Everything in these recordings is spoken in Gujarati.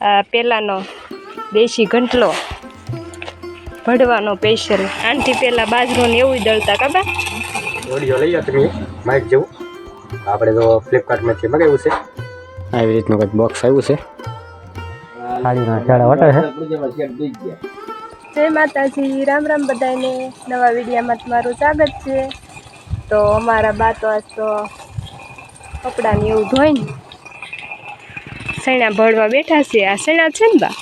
આ પેલાનો દેશી ઘંટલો ભડવાનો સ્પેશિયલ આનથી પેલા બાજરો ને એવું દળતા કાબા ઓડિયો લઈ જાઓ તમે માઇક જેવું. આપણે તો ફ્લિપકાર્ટમાંથી મગાવ્યું છે? આવી રીતનું કંઈક બોક્સ આવ્યું વટે છે. જય માતાજી રામ રામ બધાને નવા વિડીયામાં તમારું સ્વાગત છે. તો અમારા બા તો આજ તો કપડાને એવું ધોઈને સૈણા ભળવા બેઠા છે. આ સૈણા છે ને બા?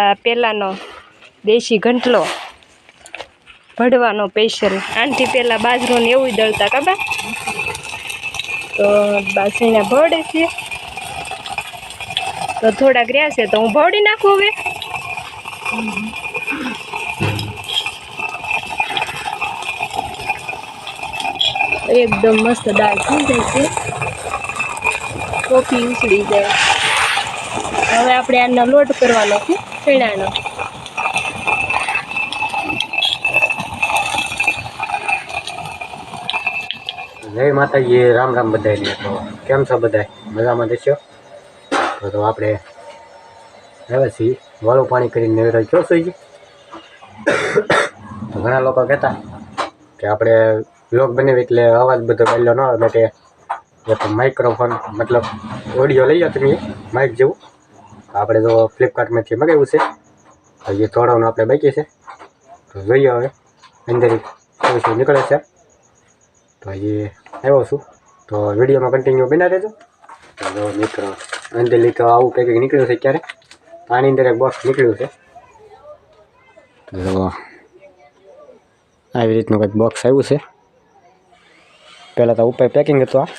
આ પેલાનો દેશી ઘંટલો ભડવાનો સ્પેશિયલ આનથી પહેલાં બાજરોને એવું દળતા કાબા તો બા સૈણા ભળે છે. તો થોડાક રહ્યા છે તો હું ભવડી નાખું હવે? એકદમ મસ્ત દાળ થઈ જાય છે. કોફી ઉછળી જાય. હવે આપણે આનો લોટ કરવાનો છે, ચણાનો. જય માતાજી, રામ રામ બધાને તો કેમ છો બધાય? મજામાં દેશો તો આપણે હવે છીએ, વાળું પાણી કરીને નેવરો કયો સુઈ ઘણા લોકો કહેતા કે આપણે લોક બનાવી એટલે અવાજ બધો પહેલો ન આવે, માટે એક માઇક્રોફોન મતલબ ઓડિયો લઈ જાઓ તમે માઇક જેવું. આપણે તો ફ્લિપકાર્ટમાંથી મગાવ્યું છે. હજી થોડાનું આપણે બાકી છે. તો જોઈએ હવે અંદર શું નીકળે છે. તો હજી આવ્યો છું. તો વિડીયોમાં કન્ટિન્યુ બના રહેજો. તો મિત્રો અંદર લીધો આવું કંઈક નીકળ્યું છે ક્યારે આની અંદર એક બોક્સ નીકળ્યું છે. તો આવી રીતનું કંઈક બોક્સ આવ્યું છે. પહેલાં તો ઉપર પેકિંગ હતું આ.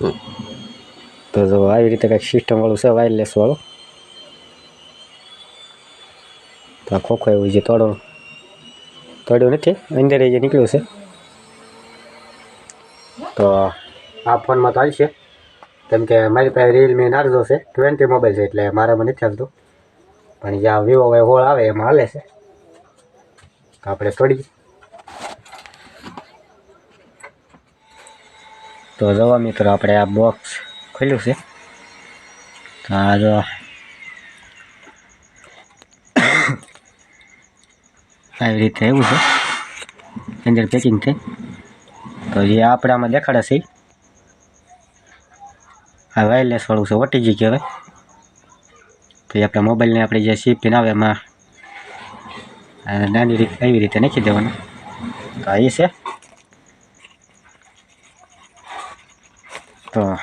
તો જો આવી રીતે કંઈક સિસ્ટમવાળું છે વાયરલેસ વાળું. તો આ ખોખો એવું જે તોડો તોડ્યું નથી, અંદર જે નીકળ્યું છે. તો આ ફોનમાં તો આવશે કેમ કે મારી પાસે રિયલમી નાર્ઝો છે ટ્વેન્ટી મોબાઈલ છે એટલે મારામાં નથી આવતું પણ જ્યાં વિવો વાય હોળ આવે એમાં હાલે છે. આપણે તોડી તો જવા મિત્રો, આપણે આ બોક્સ ખોલ્યું છે. તો આ જો આવી રીતે એવું છે. અંદર પેકિંગ થઈ તો જે આપણે આમાં દેખાડે છે, આ વાયરલેસ વાળું છે ઓટીજી કહેવાય. તો એ આપણા મોબાઈલને આપણે જે સી પિન આવે એમાં નાની રીતે એવી રીતે નાખી દેવાનું. તો એ છે. તો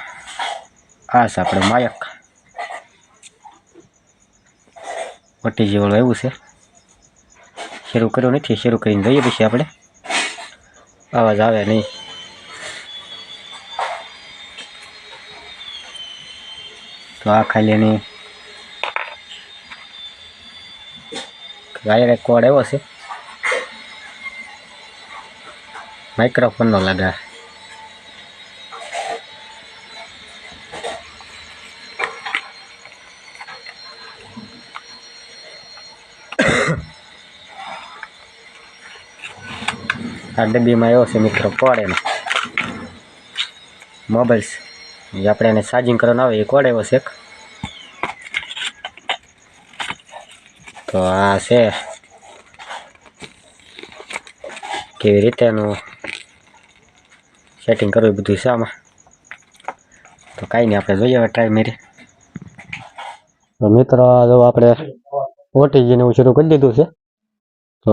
આ છે આપણે માયક. ઓટીજી વાળું એવું છે. શરૂ કર્યું નથી, શરૂ કરીને જોઈએ પછી આપણે. અવાજ આવે નહીં. તો આ ખાલી એની વાયર કોડ એવો છે. માઇક્રોફોનનો લાગે આ ડબ્બીમાં એવો છે, મિત્રો. કોડેનો મોબાઈલ્સ. જે આપણે એને ચાર્જિંગ કરવાનો આવે, એ કોડ એવો છે તો આ છે. કેવી રીતે એનું સેટિંગ કરવું એ બધું આમાં? તો કાંઈ નહીં, આપણે જોઈએ હવે ટ્રાય મેરી. તો મિત્રો, જો આપણે ઓટીજીને હું શરૂ કરી દીધું છે, તો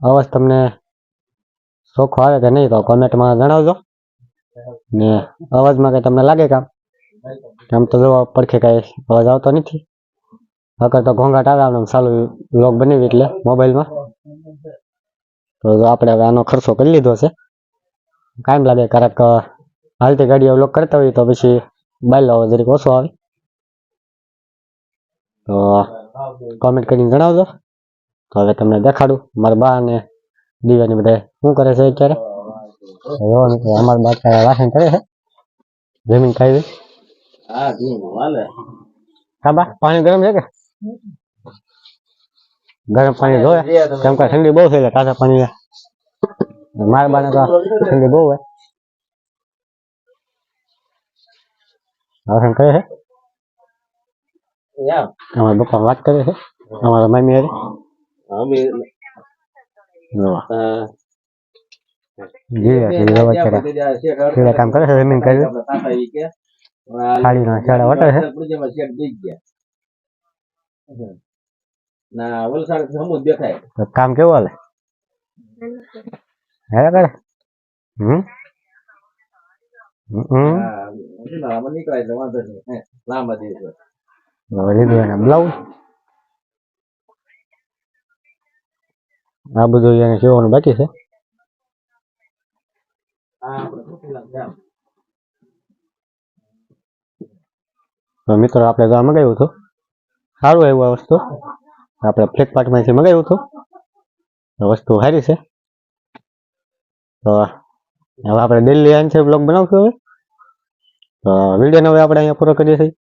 અવાજ તમને ચોખ્ખો આવે કે નહીં તો કોમેન્ટમાં જણાવજો. ને અવાજમાં કંઈ તમને લાગે કામ? આમ તો જોવા પડખે કાંઈ અવાજ આવતો નથી. અગર તો ઘોંઘાટ આવે આમ ચાલુ લોક બનાવી એટલે મોબાઈલમાં. તો જો આપણે હવે આનો ખર્ચો કરી લીધો છે. કાયમ લાગે ક્યારેક હાલતી ગાડીઓ લોક કરતા હોય તો પછી બાયલો જરીક ઓછો આવે. તો કોમેન્ટ કરીને જણાવજો. તો હવે તમને દેખાડું. મારા બા અને દિવ્યાની બધા શું કરે છે અત્યારે એવો નથી અમારા બા અત્યારે વાસણ કરે છે જમીન ખાઈ હા બા પાણી ગરમ છે કે ગરમ પાણી જોવે કેમ કે ઠંડી બહુ છે એટલે તાજા પાણી મારા બાને તો ઠંડી બહુ હોય ભાષણ કરે છે અમારા પપ્પા વાત કરે છે અમારા મમ્મી હારે. જોવા. જીવે છે, એ રવા ચડે. ચડે કામ કરે છે જમીન કર્યું ખાડીના છેડા વટે છે ના વલસાડ સમુદ દેખાય તો કામ કેવું હાલે હે કરે હમ હમ હા ઉનાળામાં નીકળાય એટલે વાંધો નહીં હે, લાંબા દિવસ હવે લીધું એને બ્લાઉઝ આ બધું એને જોવાનું બાકી છે. મિત્રો આપણે તો આ મગાવ્યું હતું. સારું એવું આ વસ્તુ. આપણે ફ્લિપકાર્ટમાંથી મગાવ્યું હતું. વસ્તુ સારી છે. તો હવે આપણે દિલ્હી આનશે બ્લોગ બનાવશું હવે. તો વિડીયોને હવે આપણે અહીંયા પૂરો કરીએ છીએ.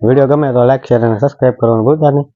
વીડિયો ગમે તો લાઈક શેર અને સબસ્ક્રાઈબ કરવાનું ભૂલતા નહીં.